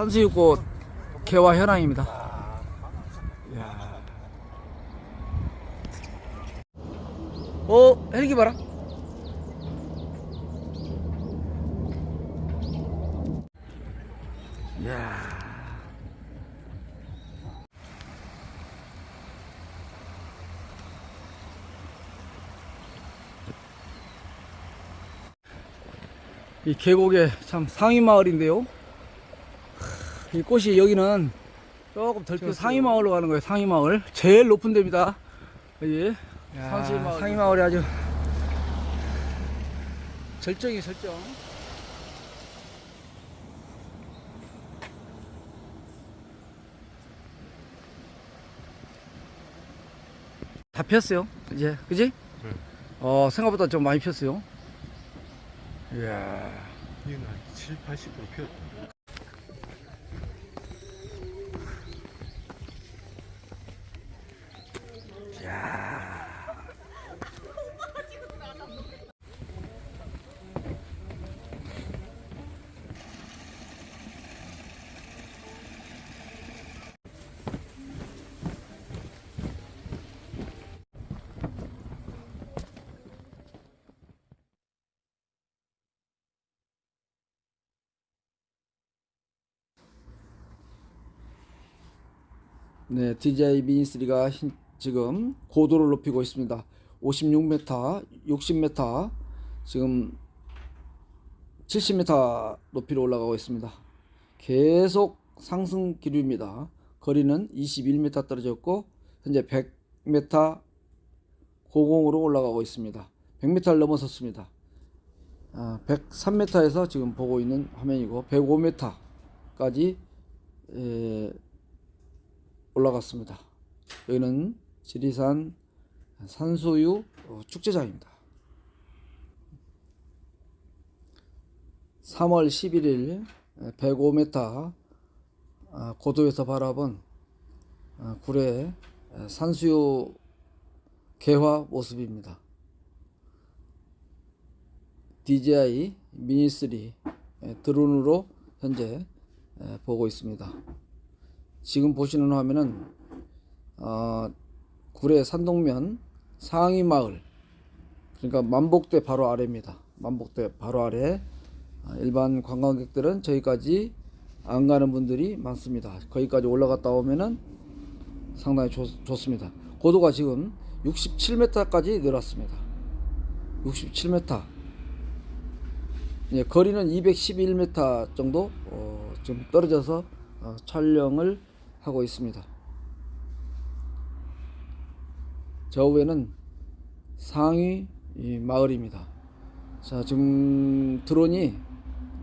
산수유꽃 개화 현황입니다. 이야. 어 헬기 봐라. 이야. 이 계곡의 참 상위 마을인데요. 이 꽃이 여기는 조금 덜 상위 마을로 가는 거예요. 상위 마을 제일 높은 데입니다. 여기 상위 마을 상위 마을이 아주 절정이 절정. 다 피었어요. 이제 그지? 어 생각보다 좀 많이 피었어요. 이야. 이건 한 7, 80% 피었다. 네, DJI 미니3가 지금 고도를 높이고 있습니다. 56m, 60m, 지금 70m 높이로 올라가고 있습니다. 계속 상승 기류입니다. 거리는 21m 떨어졌고 현재 100m 고공으로 올라가고 있습니다. 100m를 넘어섰습니다. 아, 103m에서 지금 보고 있는 화면이고 105m까지 에, 올라갔습니다. 여기는 지리산 산소유 어, 축제장입니다. 3월 11일 105m 아, 고도에서 바라본 아, 구례 산수유 개화 모습입니다. DJI 미니3 드론으로 현재 에, 보고 있습니다. 지금 보시는 화면은 어, 구례 산동면 상위 마을 그러니까 만복대 바로 아래입니다. 만복대 바로 아래 아, 일반 관광객들은 저기까지 안 가는 분들이 많습니다. 거기까지 올라갔다 오면은 상당히 좋, 좋습니다. 고도가 지금 67m까지 내려왔습니다. 67m. 예, 거리는 211m 정도 어, 좀 떨어져서 어, 촬영을 하고 있습니다. 저 위에는 상위 이 마을입니다. 자, 지금 드론이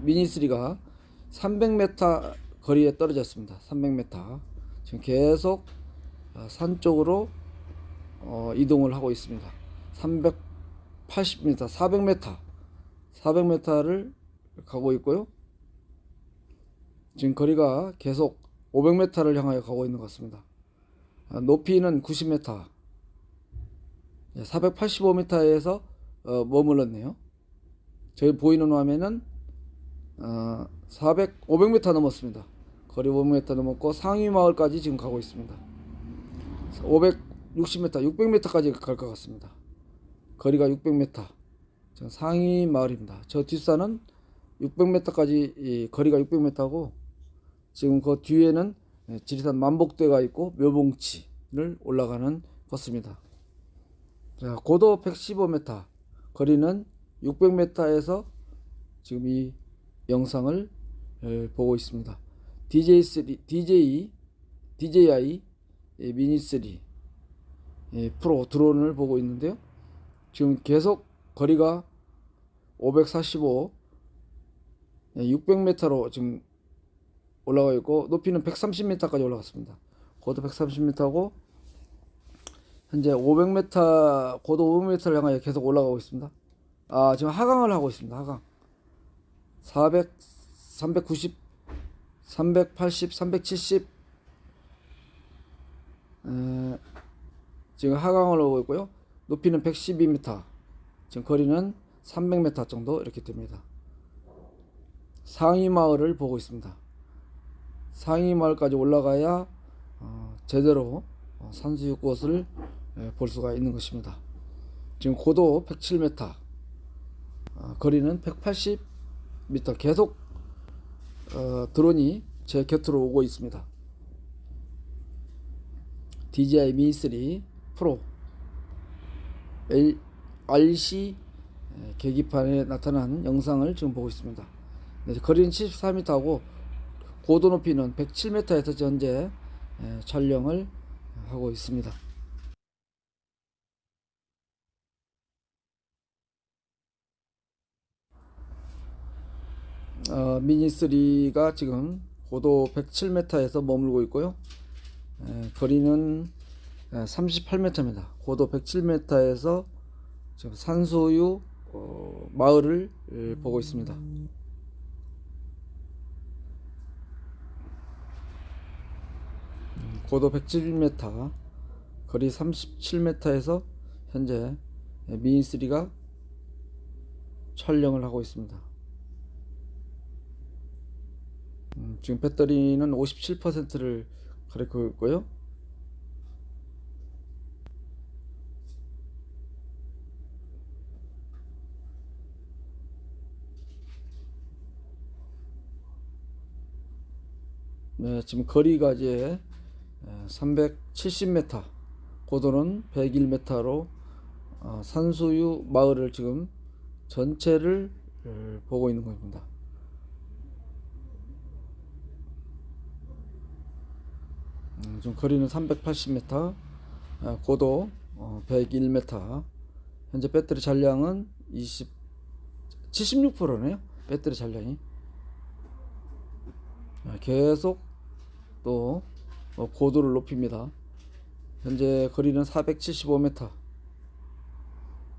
미니3가 300m 거리에 떨어졌습니다. 300m. 지금 계속 어, 산 쪽으로 어, 이동을 하고 있습니다. 380m, 400m, 400m를 가고 있고요. 지금 거리가 계속 500m를 향하여 가고 있는 것 같습니다. 아, 높이는 90m, 485m에서 어, 머물렀네요. 저희 보이는 화면은 어, 400, 500m 넘었습니다. 거리 500m 넘었고 상위 마을까지 지금 가고 있습니다. 560m, 600m까지 갈 것 같습니다. 거리가 600m. 지금 상위 마을입니다. 저 뒷산은 600m까지 거리가 600m고 지금 그 뒤에는 예, 지리산 만복대가 있고 묘봉치를 올라가는 코스입니다. 자, 고도 115m, 거리는 600m에서 지금 이 영상을 에, 보고 있습니다. DJ3, DJ, DJI 예, 미니3 예, 프로 드론을 보고 있는데요. 지금 계속 거리가 545, 600m로 지금 올라가 있고 높이는 130m까지 올라갔습니다. 고도 130m고 현재 500m 고도 500m를 향하여 계속 올라가고 있습니다. 아 지금 하강을 하고 있습니다. 하강 400, 390, 380, 370 에, 지금 하강을 하고 있고요. 높이는 112m, 지금 거리는 300m 정도 이렇게 됩니다. 상위 마을을 보고 있습니다. 상위 마을까지 올라가야 어, 제대로 어, 산수유 꽃을 예, 볼 수가 있는 것입니다. 지금 고도 107m, 어, 거리는 180m 계속 어, 드론이 제 곁으로 오고 있습니다. DJI Mi3 프로 L, RC 에, 계기판에 나타난 영상을 지금 보고 있습니다. 네, 거리는 74m하고 고도 높이는 107m에서 현재 에, 촬영을 하고 있습니다. 어, 미니3가 지금 고도 107m에서 머물고 있고요. 에, 거리는 38m입니다. 고도 107m에서 지금 산소유 어, 마을을 에, 보고 있습니다. 음, 고도 107m, 거리 37m에서 현재 미인3가 촬영을 하고 있습니다. 음, 지금 배터리는 57%를 가리고 있고요. 네, 지금 거리가 이제 370m, 고도는 101m로 어, 산수유 마을을 지금 전체를 어, 보고 있는 겁니다. 음, 지금 거리는 380m, 어, 고도 어, 101m. 현재 배터리 잔량은 20, 76%네요. 배터리 잔량이. 아, 계속 또 어, 고도를 높입니다. 현재 거리는 475m.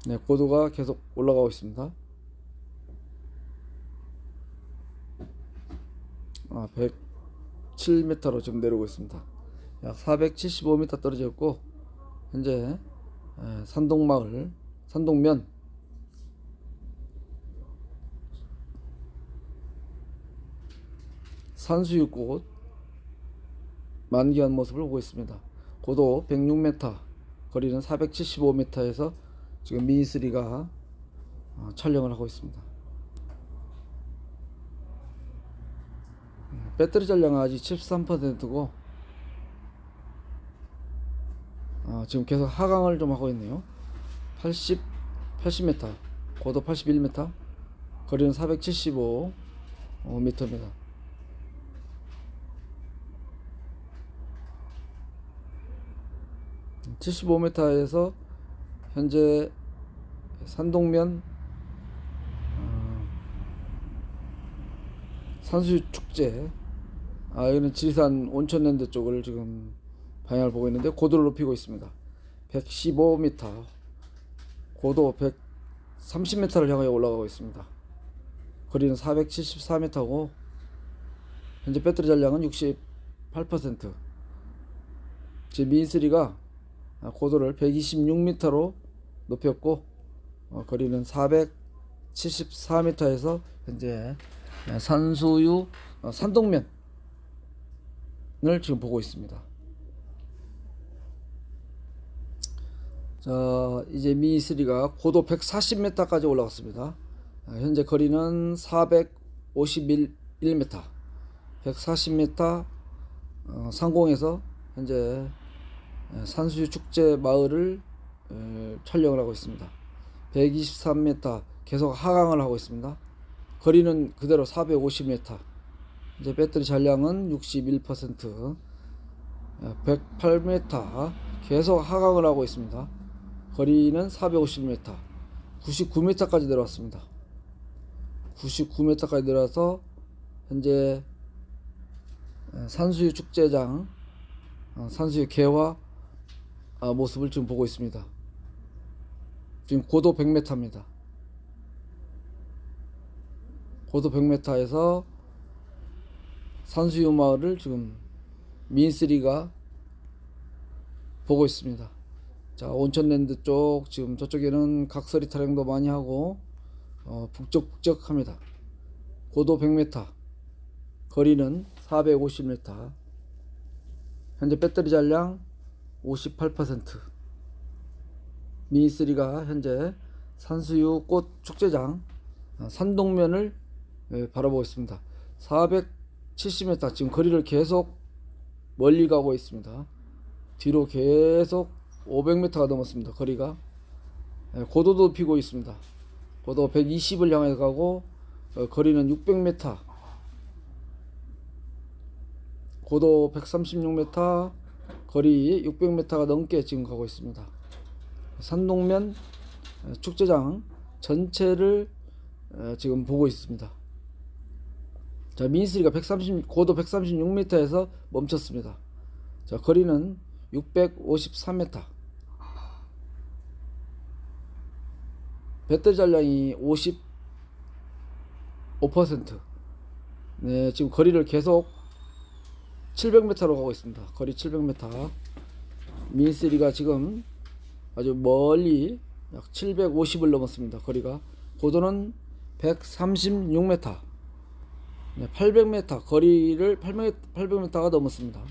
네, 고도가 계속 올라가고 있습니다. 아, 107m로 지금 내려오고 있습니다. 약 475m 떨어졌고 현재 에, 산동마을, 산동면 산수유꽃 만기한 모습을 보고 있습니다. 고도 106m, 거리는 475m에서 지금 미니3가 어, 촬영을 하고 있습니다. 음, 배터리 잔량은 아직 73%고 어, 지금 계속 하강을 좀 하고 있네요. 80, 80m, 고도 81m, 거리는 475m입니다. 75m에서 현재 산동면 어, 산수유 축제 아 여기는 지리산 온천랜드 쪽을 지금 방향을 보고 있는데 고도를 높이고 있습니다. 115m 고도 130m를 향하여 올라가고 있습니다. 거리는 474m고 현재 배터리 잔량은 68% 지금 미인3가 아, 고도를 126m로 높였고 어, 거리는 474m에서 현재 산수유 어, 산동면을 지금 보고 있습니다. 자 이제 미니3가 고도 140m까지 올라갔습니다. 아, 현재 거리는 451m 140m 어, 상공에서 현재 에, 산수유 축제 마을을 에, 촬영을 하고 있습니다. 123m 계속 하강을 하고 있습니다. 거리는 그대로 450m. 이제 배터리 잔량은 61%, 에, 108m 계속 하강을 하고 있습니다. 거리는 450m, 99m까지 내려왔습니다. 99m까지 내려와서 현재 에, 산수유 축제장 어, 산수유 개화 아, 모습을 지금 보고 있습니다. 지금 고도 100m입니다. 고도 100m에서 산수유 마을을 지금 민3가 보고 있습니다. 자, 온천랜드 쪽 지금 저쪽에는 각설이 타령도 많이 하고 어, 북적북적합니다. 고도 100m, 거리는 450m. 현재 배터리 잔량 58%. 미니3가 현재 산수유 꽃 축제장 어, 산동면을 예, 바라보고 있습니다. 470m 지금 거리를 계속 멀리 가고 있습니다. 뒤로 계속 500m가 넘었습니다. 거리가 예, 고도도 피고 있습니다. 고도 120을 향해 가고 어, 거리는 600m. 고도 136m, 거리 600m가 넘게 지금 가고 있습니다. 산동면 어, 축제장 전체를 어, 지금 보고 있습니다. 자, 미니스리가 130 고도 136m에서 멈췄습니다. 자, 거리는 653m. 배터리 잔량이 55%. 네, 지금 거리를 계속 700m로 가고 있습니다. 거리 700m. 미니3가 지금 아주 멀리 약 750을 넘었습니다. 거리가 고도는 136m. 네, 800m 거리를 800, 800m가 넘었습니다.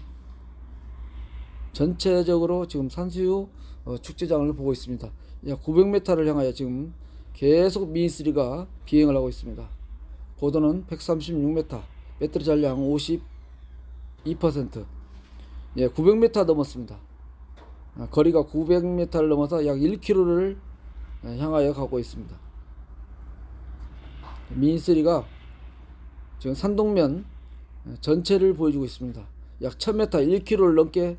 전체적으로 지금 산수유 어, 축제장을 보고 있습니다. 약 900m를 향하여 지금 계속 미니3가 비행을 하고 있습니다. 고도는 136m, 배터리 잔량 52%, 예, 900m 넘었습니다. 아, 거리가 900m를 넘어서 약 1km를 향하여 가고 있습니다. 미니3가 지금 산동면 전체를 보여주고 있습니다. 약 1000m, 1km를 넘게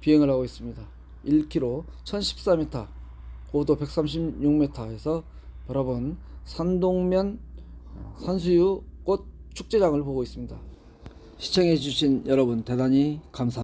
비행을 하고 있습니다. 1km, 1014m, 고도 136m에서 바라본 산동면 산수유 꽃 축제장을 보고 있습니다. 시청해주신 여러분 대단히 감사합니다.